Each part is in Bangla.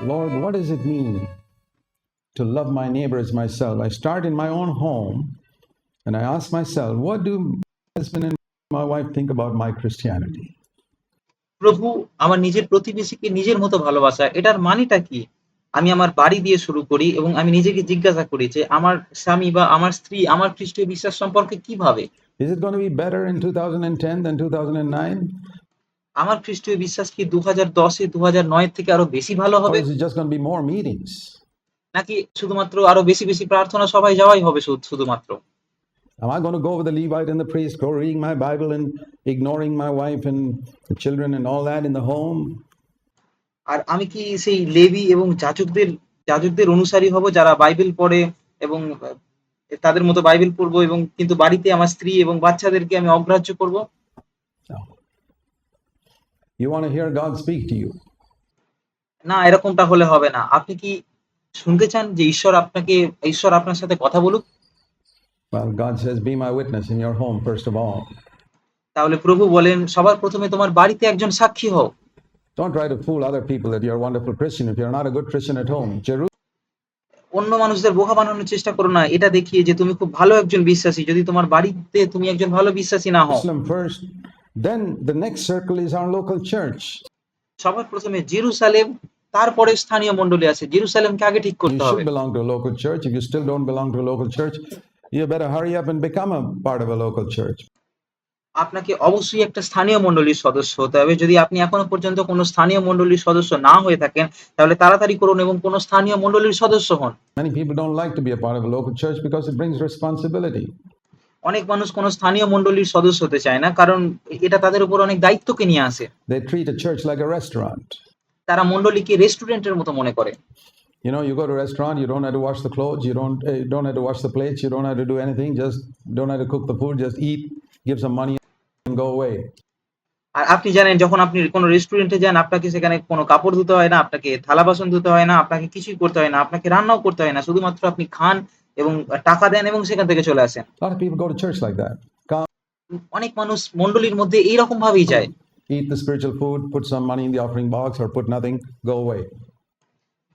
Lord, what does it mean to love my neighbor as myself? I start in my own home and I ask myself, what do my husband and my wife think about my Christianity? প্রভু আমার নিজের প্রতিবেশীকে নিজের মতো ভালোবাসা এটার মানেটা কি আমি আমার বাড়ি দিয়ে শুরু করি এবং আমি নিজেকে জিজ্ঞাসা করি যে আমার স্বামী বা আমার স্ত্রী আমার খ্রিস্টীয় বিশ্বাস সম্পর্কে কি ভাবে Is it going to be better in 2010 than 2009? আমার খ্রিস্টীয় বিশ্বাস কি দু হাজার দশে দু হাজার নয়ের থেকে আরও বেশি ভালো হবে? নাকি শুধুমাত্র আরও বেশি বেশি প্রার্থনা সবাই যাওয়াই হবে শুধুমাত্র Am I going to go with the Levite and the priest, go reading my Bible and ignoring my wife and the children and all that in the home? আর আমি কি সেই লেবি এবং যাজকদের যাজকদের অনুসারী হব যারা বাইবেল পড়ে এবং তাদের মতো বাইবেল পড়ব এবং কিন্তু বাড়িতে আমার স্ত্রী এবং বাচ্চাদেরকে আমি অগ্রাহ্য করব. You want to hear God speak to you. না এরকমটা হলে হবে না আপনি কি শুনতে চান যে ঈশ্বর আপনাকে ঈশ্বর আপনার সাথে কথা বলুক Well, God says, Be my witness in your home, first of all. তাহলে প্রভু বলেন সবার প্রথমে তোমার বাড়িতে একজন সাক্ষী হও Don't try to fool other people that you're a wonderful Christian if you're not a good Christian at home. অন্য মানুষদের বোকা বানানোর চেষ্টা করো না এটা দেখিয়ে যে তুমি খুব ভালো একজন বিশ্বাসী যদি তোমার বাড়িতে তুমি একজন ভালো বিশ্বাসী না হও. Then the next circle is our local church. সবার প্রথমে জেরুসালেম তারপরে স্থানীয় মণ্ডলী আছে জেরুসালেমকে আগে ঠিক You করতে হবে should belong to a local church. If you still don't belong to a local church, you better hurry up and become a part of a local church. আপনাকে অবশ্যই একটা স্থানীয় মণ্ডলীর সদস্য হতে হবে যদি আপনি এখনো পর্যন্ত কোনো স্থানীয় মণ্ডলীর সদস্য না হয়ে থাকেন তাহলে তাড়াতাড়ি করুন এবং কোনো স্থানীয় মণ্ডলীর সদস্য হন Many people don't like to be a part of a local church because it brings responsibility. অনেক মানুষ কোনো স্থানীয় মণ্ডলীর সদস্য হতে চায় না কারণ এটা তাদের উপর অনেক দায়িত্বকে নিয়ে আসে They treat a church like a restaurant. তারা মণ্ডলীকে রেস্টুরেন্টের মতো মনে করে You know, you go to a restaurant, you don't have to wash the clothes, you don't uh, don't have to wash the plates, you don't have to do anything, just don't have to cook the food, just eat, give some money, and go away. আর আপনি জানেন যখন আপনি কোনো রেস্টুরেন্টে যান আপনাকে সেখানে কোনো কাপড় ধুতে হয় না আপনাকে থালা বাসন ধুতে হয় না আপনাকে কিছুই করতে হয় না আপনাকে রান্নাও করতে হয় না শুধুমাত্র আপনি খান এবং টাকা দেন এবং সেখান থেকে চলে আসেন অনেক মানুষ মণ্ডলীর মধ্যে এইরকম ভাবেই যায় eat the spiritual food, put some money in the offering box, or put nothing, go away.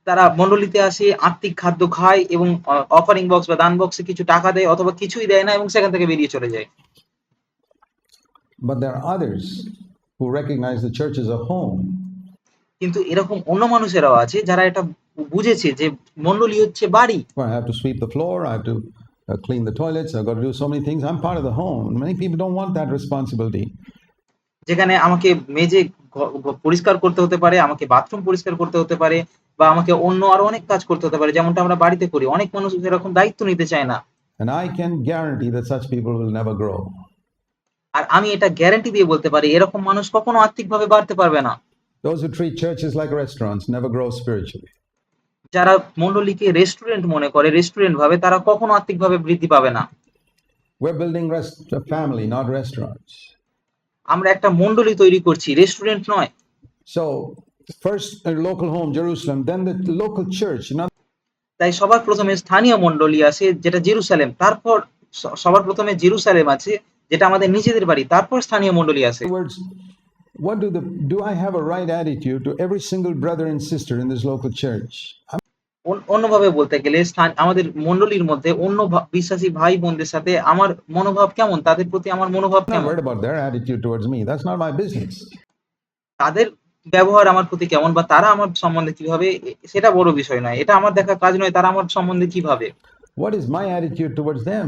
তারা মণ্ডলীতে আসে আত্মিক খাদ্য খায় এবং অফারিং বক্স বা দান বক্সে কিছু টাকা দেয় অথবা কিছুই দেয় না এবং সেখান থেকে বেরিয়ে চলে যায় But there are others who recognize the church as a home. কিন্তু এরকম অন্য মানুষেরাও আছে যারা এটা বুঝেছে যে মন্ডলী হচ্ছে বাড়ি। I have floor I have to clean যেখানে আমাকে মেজে পরিষ্কার করতে হতে পারে আমাকে বাথরুম পরিষ্কার করতে হতে পারে বা আমাকে অন্য আরও অনেক কাজ করতে হতে পারে যেমনটা আমরা বাড়িতে করি। অনেক মানুষ এরকম দায়িত্ব নিতে চায় না। আই ক্যান গ্যারান্টি দ্যাট আর আমি এটা গ্যারান্টি দিয়ে বলতে পারি এরকম মানুষ কখনো আর্থিকভাবে বাড়তে পারবে না। Those who treat like restaurants never grow যারা মন্ডলীকে রেস্টুরেন্ট মনে করে রেস্টুরেন্ট ভাবে তারা কখনো আর্থিকভাবে বৃদ্ধি পাবে না We're building rest- a family, not restaurants. আমরা একটা মন্ডলী তৈরি করছি রেস্টুরেন্ট নয় So, first a local home, Jerusalem, then the local church. In তাই সবার প্রথমে স্থানীয় মন্ডলী আছে যেটা জেরুসালেম তারপর সবার প্রথমে জেরুসালেম আছে যেটা আমাদের নিজেদের বাড়ি তারপর স্থানীয় মন্ডলী আছে what do the do I have a right attitude to every single brother and sister in this local church? I'm on- অন্যভাবে বলতে গেলে স্থান আমাদের মণ্ডলীর মধ্যে অন্য ভা- বিশ্বাসী ভাই বোনদের সাথে আমার মনোভাব কেমন তাদের প্রতি আমার মনোভাব not কেমন worried about their attitude towards me. That's not my business. তাদের ব্যবহার আমার প্রতি কেমন বা তারা আমার সম্বন্ধে কিভাবে এ- সেটা বড় বিষয় নয় এটা আমার দেখা কাজ নয় তারা আমার সম্বন্ধে কিভাবে What is my attitude towards them?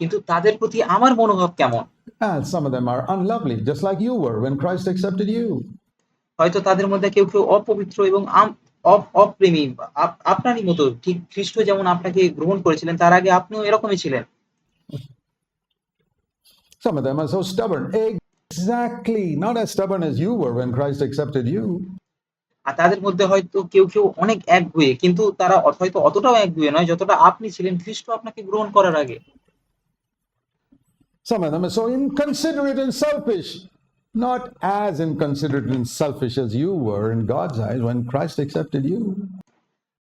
কিন্তু তাদের প্রতি আমার মনোভাব কেমন Well, some of them are unlovely, just like you were when Christ accepted you. হয়তো তাদের মধ্যে কেউ কেউ অপবিত্র এবং অপ্রেমী আপ- আপনারই মতো ঠিক খ্রিস্ট যেমন আপনাকে গ্রহণ করেছিলেন তার আগে আপনিও এরকমই ছিলেন Some of them are so stubborn. Exactly, not as stubborn as you were when Christ accepted you. আর তাদের মধ্যে হয়তো কেউ কেউ অনেক একগুয়ে কিন্তু তারা হয়তো অতটাও একগুয়ে নয় যতটা আপনি ছিলেন খ্রিস্ট আপনাকে গ্রহণ করার আগে Some of them are so inconsiderate and selfish. Not as inconsiderate and selfish as you were in God's eyes when Christ accepted you.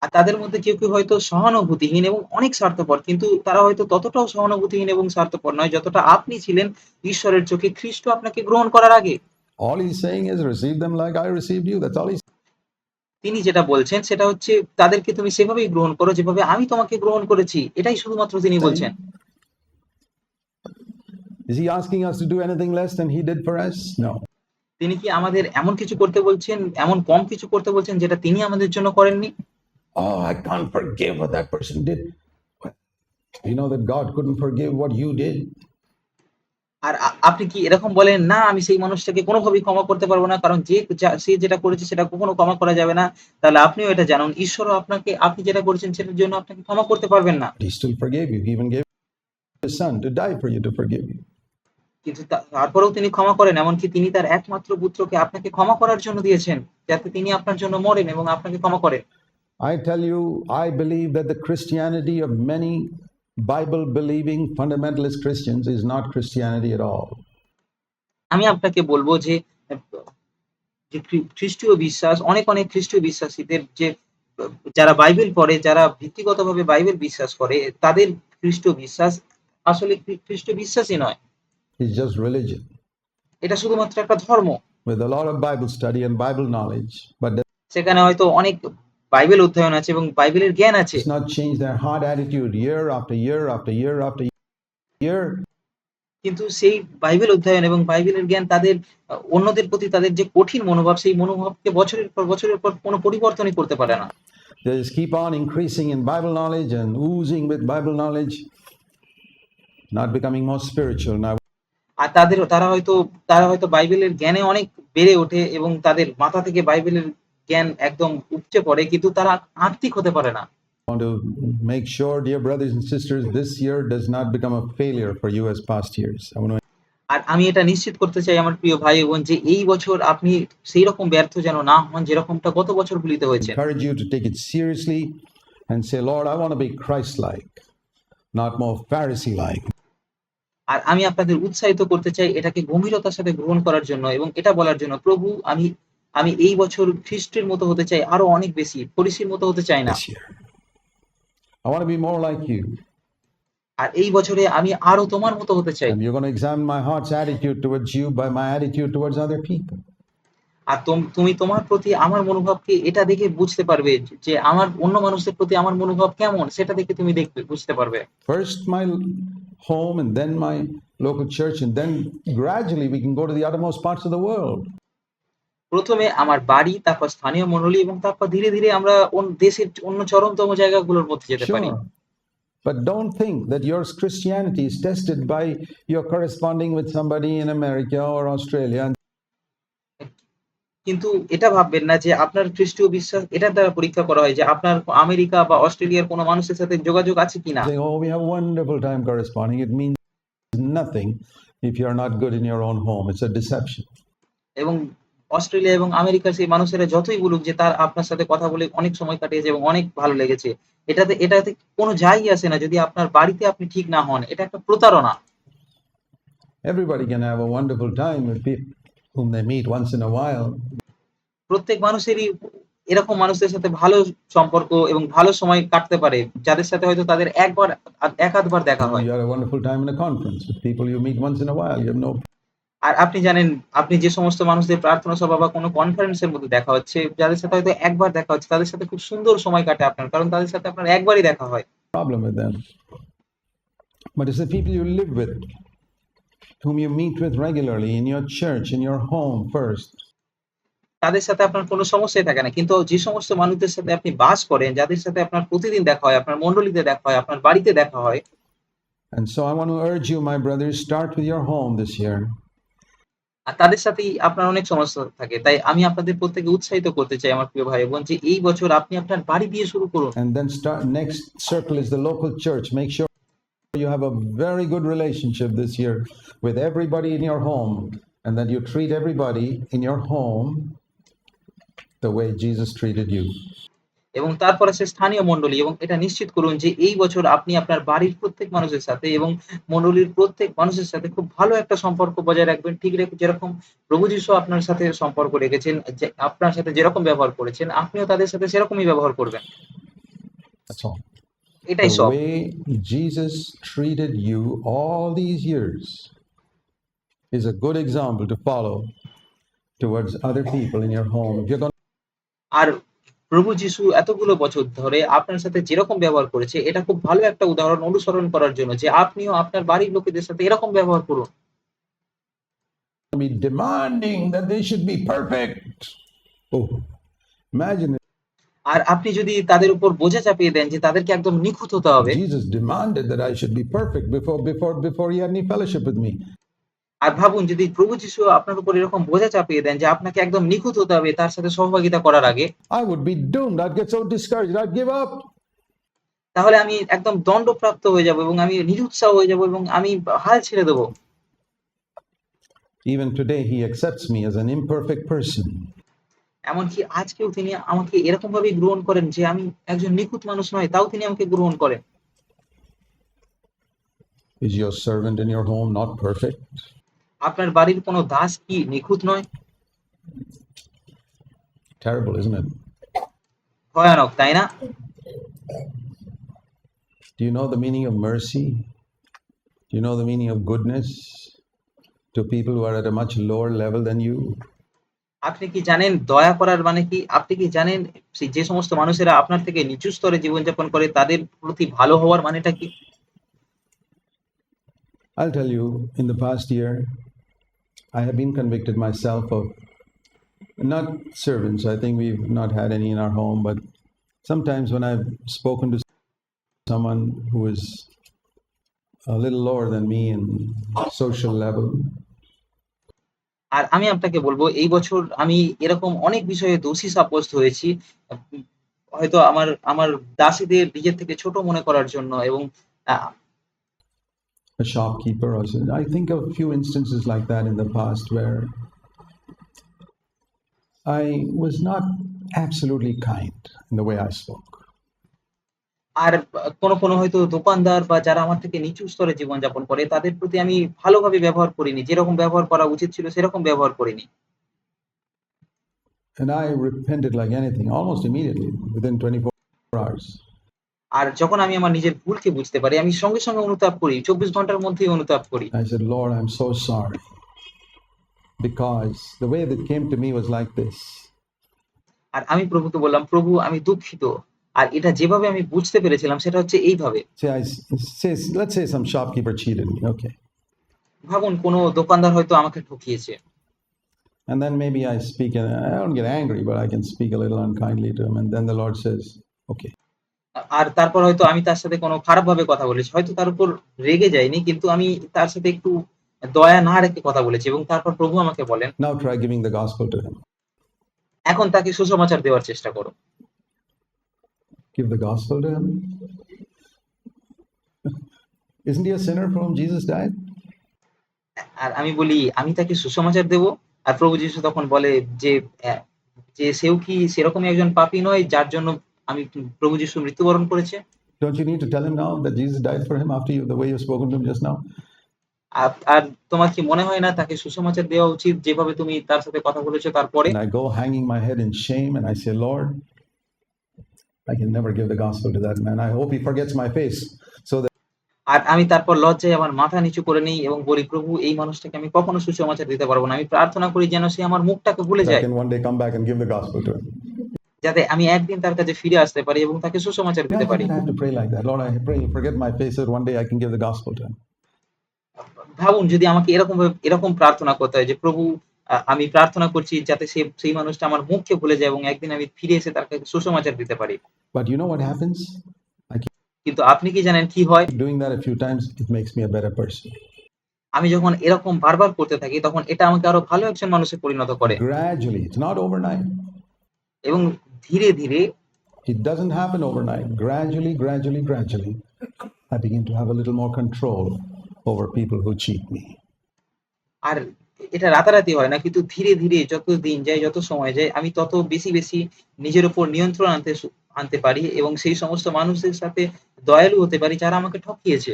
আর তাদের মধ্যে কেউ কেউ হয়তো সহানুভূতিহীন এবং অনেক স্বার্থপর কিন্তু তারা হয়তো ততটাও সহানুভূতিহীন এবং স্বার্থপর নয় যতটা আপনি ছিলেন ঈশ্বরের চোখে খ্রিস্ট আপনাকে গ্রহণ করার আগে All he's saying is receive them like I received you. That's all he's তিনি যেটা বলছেন সেটা হচ্ছে তাদেরকে তুমি সেভাবেই গ্রহণ করো যেভাবে আমি তোমাকে গ্রহণ করেছি এটাই শুধুমাত্র তিনি বলছেন Is he asking us to do anything less than he did for us? No. তিনি কি আমাদের এমন কিছু করতে বলছেন এমন কম কিছু করতে বলছেন যেটা তিনি আমাদের জন্য করেননি Oh, I can't forgive what that person did. You know that God couldn't forgive what you did. আর আপনি কি এরকম বলেন না আমি সেই মানুষটাকে কোনোভাবেই ক্ষমা করতে পারব না কারণ যে সে যেটা করেছে সেটা কখনো ক্ষমা করা যাবে না তাহলে আপনিও এটা জানুন ঈশ্বরও আপনাকে আপনি যেটা করেছেন সেটার জন্য আপনাকে ক্ষমা করতে পারবেন না he still forgave you. He even gave his son to die for you to forgive you. কিন্তু তারপরেও তিনি ক্ষমা করেন এমনকি তিনি তার একমাত্র পুত্রকে আপনাকে ক্ষমা করার জন্য দিয়েছেন যাতে তিনি আপনার জন্য মরেন এবং আপনাকে ক্ষমা করেন I tell you, I believe that the Christianity of many Bible believing fundamentalist Christians is not Christianity at all. আমি আপনাকে বলব যে যে খ্রিস্টীয় বিশ্বাস অনেক অনেক খ্রিস্টীয় বিশ্বাসীদের যে যারা বাইবেল পড়ে যারা ভিত্তিগতভাবে বাইবেল বিশ্বাস করে তাদের খ্রিস্ট বিশ্বাস আসলে খ্রি- খ্রিস্ট বিশ্বাসই নয় It's just religion এটা শুধুমাত্র একটা ধর্ম with a lot of Bible study and Bible knowledge, but সেখানে হয়তো অনেক বাইবেল অধ্যয়ন আছে এবং বাইবেলের জ্ঞান আছে does not change their heart attitude year after year after year after year. কিন্তু সেই বাইবেল অধ্যয়ন এবং বাইবেলের জ্ঞান তাদের অন্যদের প্রতি তাদের যে কঠিন মনোভাব সেই মনোভাবকে বছরের পর বছরের পর কোনো পরিবর্তনই করতে পারে না They just keep on increasing in Bible knowledge and oozing with Bible knowledge, not becoming more spiritual. Now, আর তাদের তারা হয়তো তারা হয়তো বাইবেলের জ্ঞানে অনেক বেড়ে ওঠে এবং তাদের মাথা থেকে বাইবেলের জ্ঞান একদম উপচে পড়ে কিন্তু তারা আত্মিক হতে পারে না I want to make sure, dear brothers and sisters, this year does not become a failure for you as past years. I want to আর আমি এটা নিশ্চিত করতে চাই আমার প্রিয় ভাই বোন যে এই বছর আপনি সেই রকম ব্যর্থ যেন না হন যেরকমটা গত বছর হয়েছে encourage you to take it seriously and say, Lord, I want to be Christ like, not more Pharisee like. আর আমি আপনাদের উৎসাহিত করতে চাই এটাকে গভীরতার সাথে গ্রহণ করার জন্য এবং এটা বলার জন্য প্রভু আমি আমি এই বছর খ্রিস্টের মতো হতে চাই আরও অনেক বেশি ফরিসির মতো হতে চাই না. I want to be more like you. আর এই বছরে আমি আরও তোমার মতো হতে চাই And you're going to examine my heart's attitude towards you by my attitude towards other people. আর তোম- তুমি তোমার প্রতি আমার মনোভাবকে এটা দেখে বুঝতে পারবে যে আমার অন্য মানুষদের প্রতি আমার মনোভাব কেমন সেটা দেখে তুমি দেখবে বুঝতে পারবে First, my home, and then my local church, and then gradually we can go to the uttermost parts of the world. প্রথমে আমার বাড়ি তারপর স্থানীয় মণ্ডলী এবং তারপর ধীরে ধীরে আমরা অন্য- দেশের অন্য চরমতম জায়গাগুলোর মধ্যে যেতে পারি But don't think that your Christianity is tested by your corresponding with somebody in America or Australia and কিন্তু এটা ভাববেন না যে আপনার খ্রিস্টীয় বিশ্বাস এটার দ্বারা পরীক্ষা করা হয় যে আপনার আমেরিকা বা অস্ট্রেলিয়ার কোনো মানুষের সাথে যোগাযোগ আছে কিনা Oh, we have wonderful time corresponding. It means nothing if you're not good in your own home. It's a deception. এবং অস্ট্রেলিয়া এবং আমেরিকার সেই মানুষেরা যতই বলুক যে তার আপনার সাথে কথা বলে অনেক সময় কাটিয়েছে এবং অনেক ভালো লেগেছে এটাতে এটাতে কোনো যাই আসে না যদি আপনার বাড়িতে আপনি ঠিক না হন এটা একটা প্রতারণা Everybody can have a wonderful time with people whom they meet once in a while. প্রত্যেক মানুষেরই এরকম মানুষদের সাথে ভালো সম্পর্ক এবং ভালো সময় কাটতে পারে যাদের সাথে হয়তো তাদের একবার এক আধবার দেখা হয় You had a wonderful time in a conference with people you meet once in a while. You have no আর আপনি জানেন আপনি যে সমস্ত মানুষদের প্রার্থনা সভা বা কোনো কনফারেন্সের মধ্যে দেখা হচ্ছে যাদের সাথে হয়তো একবার দেখা হচ্ছে তাদের সাথে খুব সুন্দর সময় কাটে আপনার কারণ তাদের সাথে আপনার একবারই দেখা হয় problem with them. But it's the people you live with, whom you meet with regularly in your church, in your home first. তাদের সাথে আপনার কোনো সমস্যাই থাকে না কিন্তু যে সমস্ত মানুষদের সাথে আপনি বাস করেন যাদের সাথে আপনার প্রতিদিন দেখা হয় আপনার মণ্ডলীতে দেখা হয় আপনার বাড়িতে দেখা হয় And so I want to urge you, my brothers, start with your home this year. আর তাদের সাথেই আপনার অনেক সমস্যা থাকে তাই আমি আপনাদের প্রত্যেকে উৎসাহিত করতে চাই আমার প্রিয় ভাই বোন যে এই বছর আপনি আপনার বাড়ি দিয়ে শুরু করুন And then start next circle is the local church. Make sure you have a very good relationship this year with everybody in your home and that you treat everybody in your home the way Jesus treated you. এবং তারপর আছে স্থানীয় মণ্ডলী এবং এটা নিশ্চিত করুন যে এই বছর আপনি আপনার বাড়ির প্রত্যেক মানুষের সাথে এবং মণ্ডলীর প্রত্যেক মানুষের সাথে খুব ভালো একটা সম্পর্ক বজায় রাখবেন ঠিক রেখে যেরকম প্রভু যিশু আপনার সাথে সম্পর্ক রেখেছেন আপনার সাথে যেরকম ব্যবহার করেছেন আপনিও তাদের সাথে সেরকমই ব্যবহার করবেন all. এটাই সব all these years is a good example to follow towards other people in your home. If you're going আর প্রভু যিশু এতগুলো বছর ধরে আপনার সাথে যেরকম ব্যবহার করেছে এটা খুব ভালো একটা উদাহরণ অনুসরণ করার জন্য যে আপনিও আপনার বাড়ির লোকেদের সাথে এরকম ব্যবহার করুন be demanding that they should be perfect. Oh, imagine আর আপনি যদি তাদের উপর বোঝা চাপিয়ে দেন যে তাদেরকে একদম নিখুঁত হতে হবে Jesus demanded that I should be perfect before before before he had any fellowship with me. আর ভাবুন যদি প্রভু যিশু আপনার উপর এরকম বোঝা চাপিয়ে দেন যে আপনাকে একদম নিখুঁত হতে হবে তার সাথে সহভাগিতা করার আগে I would be doomed. I'd get so discouraged. I'd give up. তাহলে আমি একদম দণ্ডপ্রাপ্ত হয়ে যাব এবং আমি নিরুৎসাহ হয়ে যাব এবং আমি হাল ছেড়ে দেবো Even today, he accepts me as an imperfect person. এমনকি আজকেও তিনি আমাকে এরকম ভাবে গ্রহণ করেন যে আমি একজন নিখুঁত মানুষ নয় তাও তিনি আমাকে গ্রহণ করেন Is your servant in your home not perfect? আপনার বাড়ির কোনো দাস কি নিখুঁত নয় Terrible, isn't it? ভয়ানক তাই না Do you know the meaning of mercy? Do you know the meaning of goodness to people who are at a much lower level than you? আপনি কি জানেন দয়া করার মানে কি আপনি কি জানেন সেই যে সমস্ত মানুষেরা আপনার থেকে নিচু স্তরে জীবনযাপন করে তাদের প্রতি ভালো হওয়ার মানেটা কি I'll tell you, in the past year, I have been convicted myself of not servants. I think we've not had any in our home, but sometimes when I've spoken to someone who is a little lower than me in social level, আর আমি আপনাকে বলব এই বছর আমি এরকম অনেক বিষয়ে দোষী সাব্যস্ত হয়েছি হয়তো আমার আমার দাসীদের নিজের থেকে ছোট মনে করার জন্য এবং a shopkeeper, or so- I think of a few instances like that in the past where I was not absolutely kind in the way I spoke. আর কোনো কোনো হয়তো দোকানদার বা যারা আমার থেকে নিচু স্তরে জীবনযাপন করে তাদের প্রতি আমি ভালোভাবে ব্যবহার করিনি যেরকম ব্যবহার করা উচিত ছিল সেরকম ব্যবহার করিনি And I repented like anything almost immediately within 24 hours. আর যখন আমি আমার নিজের ভুলকে বুঝতে পারি আমি সঙ্গে সঙ্গে অনুতাপ করি চব্বিশ ঘণ্টার মধ্যেই অনুতাপ করি I said, Lord, I'm so sorry. Because the way that came to me was like this. আর আমি প্রভুকে বললাম প্রভু আমি দুঃখিত আর এটা যেভাবে আমি বুঝতে পেরেছিলাম সেটা হচ্ছে এইভাবে. ভাবুন কোনো দোকানদার হয়তো আমাকে ঠকিয়েছে And then maybe I speak, and I don't get angry, but I can speak a little unkindly to him. And then the Lord says, okay. আর তারপর হয়তো আমি তার সাথে কোনো খারাপ ভাবে কথা বলেছি হয়তো তার উপর রেগে যাইনি কিন্তু আমি তার সাথে একটু দয়া না রেখে কথা বলেছি এবং তারপর প্রভু আমাকে বলেন Now try giving the gospel to him. এখন তাকে সুসমাচার দেওয়ার চেষ্টা করো Give the gospel to him. Isn't he a sinner for whom Jesus died? আর আমি বলি আমি তাকে সুসমাচার দেব আর প্রভু যিশু তখন বলে যে যে সেও কি সেরকমই একজন পাপী নয় যার জন্য আমি প্রভু যিশু মৃত্যুবরণ করেছে Don't you need to tell him now that Jesus died for him after you, the way you've spoken to him just now? আর- তোমার কি মনে হয় না তাকে সুসমাচার দেওয়া উচিত যেভাবে তুমি তার সাথে কথা বলেছ তারপরে I go hanging my head in shame and I say, Lord, I can never give the gospel to that man. I hope he forgets my face so that আর আমি তারপর লজ্জায় আমার মাথা নিচু করে নিই এবং বলি প্রভু এই মানুষটাকে আমি কখনো সুসমাচার দিতে পারবো না আমি প্রার্থনা করি যেন সে আমার মুখটাকে ভুলে I যায় can one day come back and give the gospel to him. যাতে আমি একদিন তার কাছে ফিরে আসতে পারি এবং তাকে সুসমাচার দিতে I পারি have to pray like that. Lord, I pray you forget my face so that one day I can give the gospel to him. ভাবুন যদি আমাকে এরকম ভাবে- এরকম প্রার্থনা করতে হয় যে প্রভু আ- আমি প্রার্থনা করছি যাতে সে সেই মানুষটা আমার মুখকে ভুলে যায় এবং একদিন আমি ফিরে এসে তার কাছে সুসমাচার দিতে পারি। But you know what happens কিন্তু আপনি কি জানেন কি হয়? Doing that a few times it makes me a better person আমি যখন এরকম বারবার করতে থাকি তখন এটা আমাকে আরও ভালো একজন মানুষে পরিণত করে। গ্র্যাজুয়ালি ইটস নট ওভারনাইট এবং ধীরে ধীরে it doesn't happen overnight gradually gradually gradually I begin to have a little more control over people who cheat me আর এটা রাতারাতি হয় না কিন্তু ধীরে ধীরে যত দিন যায় যত সময় যায় আমি তত বেশি বেশি নিজের উপর নিয়ন্ত্রণ আনতে আনতে পারি এবং সেই সমস্ত মানুষের সাথে দয়ালু হতে পারি যারা আমাকে ঠকিয়েছে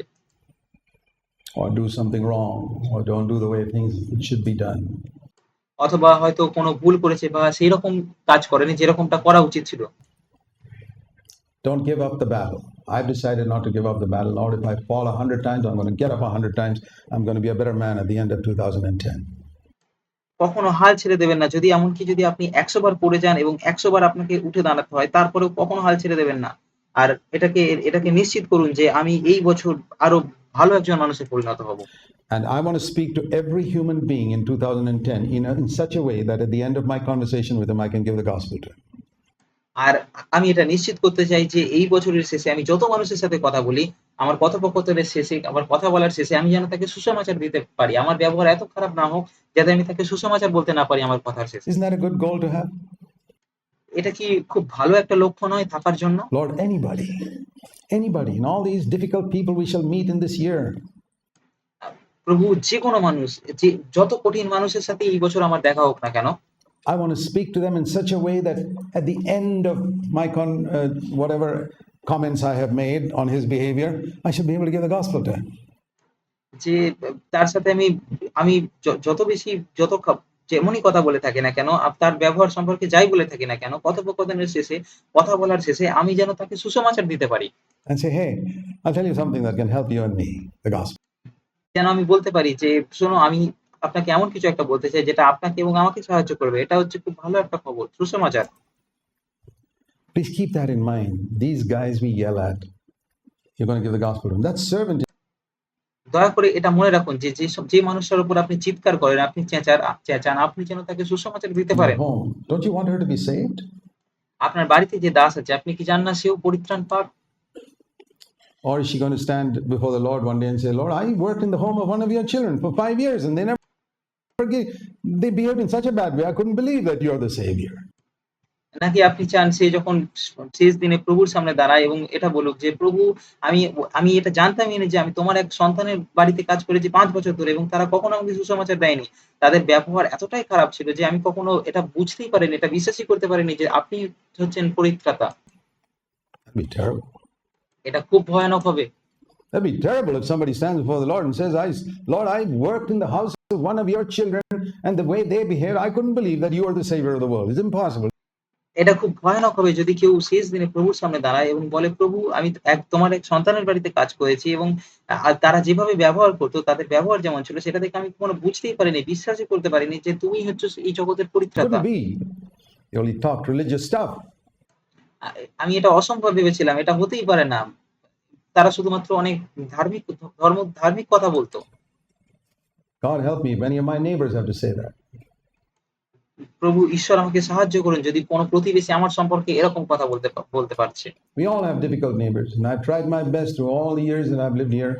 or do something wrong or don't do the way things should be done. অথবা হয়তো কোনো ভুল করেছে বা সেই রকম কাজ করেনি যেরকমটা করা উচিত ছিল Don't give up the battle. I've decided not to give up the battle. Lord, if I fall a hundred times, I'm going to get up a hundred times. I'm going to be a better man at the end of 2010. কখনো হাল ছেড়ে দেবেন না। যদি এমনকি যদি আপনি ১০০ বার পড়ে যান এবং ১০০ বার আপনাকে উঠে দাঁড়াতে হয়, তারপরেও কখনো হাল ছেড়ে দেবেন না। আর এটাকে এটাকে নিশ্চিত করুন যে আমি এই বছর আরো ভালো একজন মানুষে পরিণত হব। And I want to speak to every human being in 2010 in, a, in such a way that at the end of my conversation with him, I can give the gospel to him. আর আমি এটা নিশ্চিত করতে চাই যে এই বছরের শেষে আমি যত মানুষের সাথে কথা বলি, আমার কথোপকথনের শেষে, আমার কথা বলার শেষে আমি যেন তাকে সুসমাচার দিতে পারি। আমার ব্যবহার এত খারাপ না হোক যাতে আমি তাকে সুসমাচার বলতে না পারি আমার কথার শেষে। এটা কি খুব ভালো একটা লক্ষ্য নয় থাকার জন্য? Lord, anybody, anybody, and all these difficult people we shall meet in this year, প্রভু যেকোনো মানুষ যে যত কঠিন মানুষের সাথে এই বছর আমার দেখা হোক না কেন, I want to speak to them in such a way that at the end of my con, uh, whatever comments I have made on his behavior, I should be able to give the gospel to him. যে তার সাথে আমি আমি যত বেশি যত যেমনই কথা বলে থাকি না কেন, তার ব্যবহার সম্পর্কে যাই বলে থাকি না কেন, কথোপকথনের শেষে, কথা বলার শেষে আমি যেন তাকে সুসমাচার দিতে পারি। And say, hey, I'll tell you something that can help you and me, the gospel. যেন আমি বলতে পারি যে, "শোনো আমি আপনাকে এমন কিছু একটা বলতে চাই যেটা আপনাকে এবং আমাকে সাহায্য করবে। এটা হচ্ছে খুব ভালো একটা খবর, সুসমাচার।" Please keep that in mind. These guys we yell at, you're going to give the gospel to them. That's servant দয়া করে এটা মনে রাখুন যে যেসব যে মানুষটার উপর আপনি চিৎকার করেন, আপনি চেঁচার আ চেঁচান, আপনি যেন তাকে সুসমাচার দিতে in your পারেন। home. Don't you want her to be saved? আপনার বাড়িতে যে দাস আছে, আপনি কি চান না সেও পরিত্রাণ পাক? Or is she going to stand before the Lord one day and say, Lord, I worked in the home of one of your children for five years and they never gave, they behaved in such a bad way. I couldn't believe that you're the Savior. নাকি আপনি চান সে যখন শেষ দিনে প্রভুর সামনে দাঁড়ায় এবং এটা বলুক যে, "প্রভু আমি আমি এটা জানতামই না যে আমি তোমার এক সন্তানের বাড়িতে কাজ করেছি ৫ বছর ধরে এবং তারা কখনো আমাকে সুসমাচার দেয়নি। তাদের ব্যবহার এতটাই খারাপ ছিল যে আমি কখনো এটা বুঝতেই পারিনি, এটা বিশ্বাসই করতে পারিনি যে আপনি হচ্ছেন পরিত্রাতা।" এটা খুব ভয়ানক হবে। That'd be terrible if somebody stands before the Lord and says, I, Lord, I worked in the house of one of your children and the way they behave, I couldn't believe that you are the Savior of the world. It's impossible. এটা খুব ভয়ানক হবে যদি কেউ শেষ দিনে প্রভুর সামনে দাঁড়ায় এবং বলে, "প্রভু আমি এক তোমার এক সন্তানের বাড়িতে কাজ করেছি এবং তারা যেভাবে ব্যবহার করত, তাদের ব্যবহার যেমন ছিল সেটা দেখে আমি কখনো বুঝতেই পারিনি, বিশ্বাসই করতে পারিনি যে তুমিই হচ্ছ এই জগতের পরিত্রাতা।" আমি এটা অসম্ভব ভেবেছিলাম। এটা হতেই পারে না। তারা শুধুমাত্র অনেক ধার্মিক ধর্ম ধার্মিক কথা বলত। God help me if any of my neighbors have to say that. প্রভু ঈশ্বর আমাকে সাহায্য করুন যদি কোন প্রতিবেশী আমার সম্পর্কে এরকম কথা বলতে বলতে পারছে। We all have difficult neighbors, and I've tried my best through all the years that I've lived here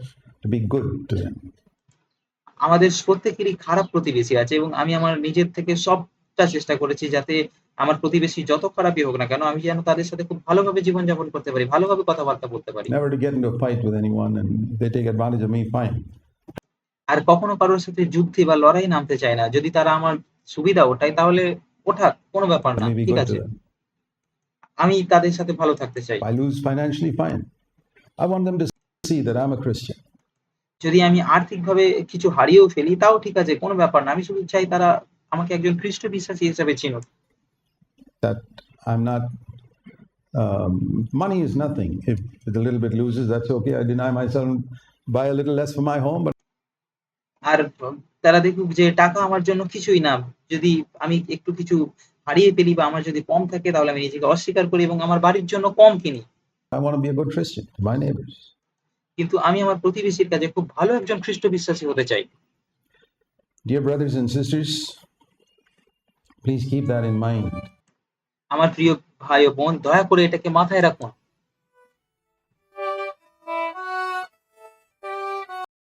to be good to them. আমাদের প্রত্যেকেরই খারাপ প্রতিবেশী আছে এবং আমি আমার নিজের থেকে সবটা চেষ্টা করেছি যাতে আমার প্রতিবেশী যত খারাপই হোক না কেন, আমি যেন তাদের সাথে খুব ভালোভাবে জীবনযাপন করতে পারি, ভালোভাবে কথাবার্তা বলতে পারি। Never to get into a fight with anyone, and they take advantage of me, fine. আর কখনো কারোর সাথে যুদ্ধে বা লড়াই নামতে চাই না। যদি তারা আমার সুবিধা ওঠায় তাহলে ওঠাক, কোনো ব্যাপার না। ঠিক আছে? আমি তাদের সাথে ভালো থাকতে চাই। I lose financially, fine. I want them to see that I'm a Christian. যদি আমি আর্থিকভাবে কিছু হারিয়েও ফেলি তাও ঠিক আছে, কোনো ব্যাপার না। আমি শুধু চাই তারা আমাকে একজন খ্রিস্ট বিশ্বাসী হিসেবে চিনুক। that I'm not. Um, money is nothing. If a little bit loses, that's okay. I deny myself, and buy a little less for my home, but আর তারা দেখুক যে টাকা আমার জন্য কিছুই না। যদি আমি একটু কিছু হারিয়ে ফেলি বা আমার যদি কম থাকে তাহলে আমি নিজেকে অস্বীকার করি এবং আমার বাড়ির জন্য কম কিনি। I want to be a good Christian to my neighbors. কিন্তু আমি আমার প্রতিবেশীর কাছে খুব ভালো একজন খ্রিস্ট বিশ্বাসী হতে চাই। Dear brothers and sisters, please keep that in mind আমার প্রিয় ভাই ও বোন, দয়া করে এটাকে মাথায় রাখুন।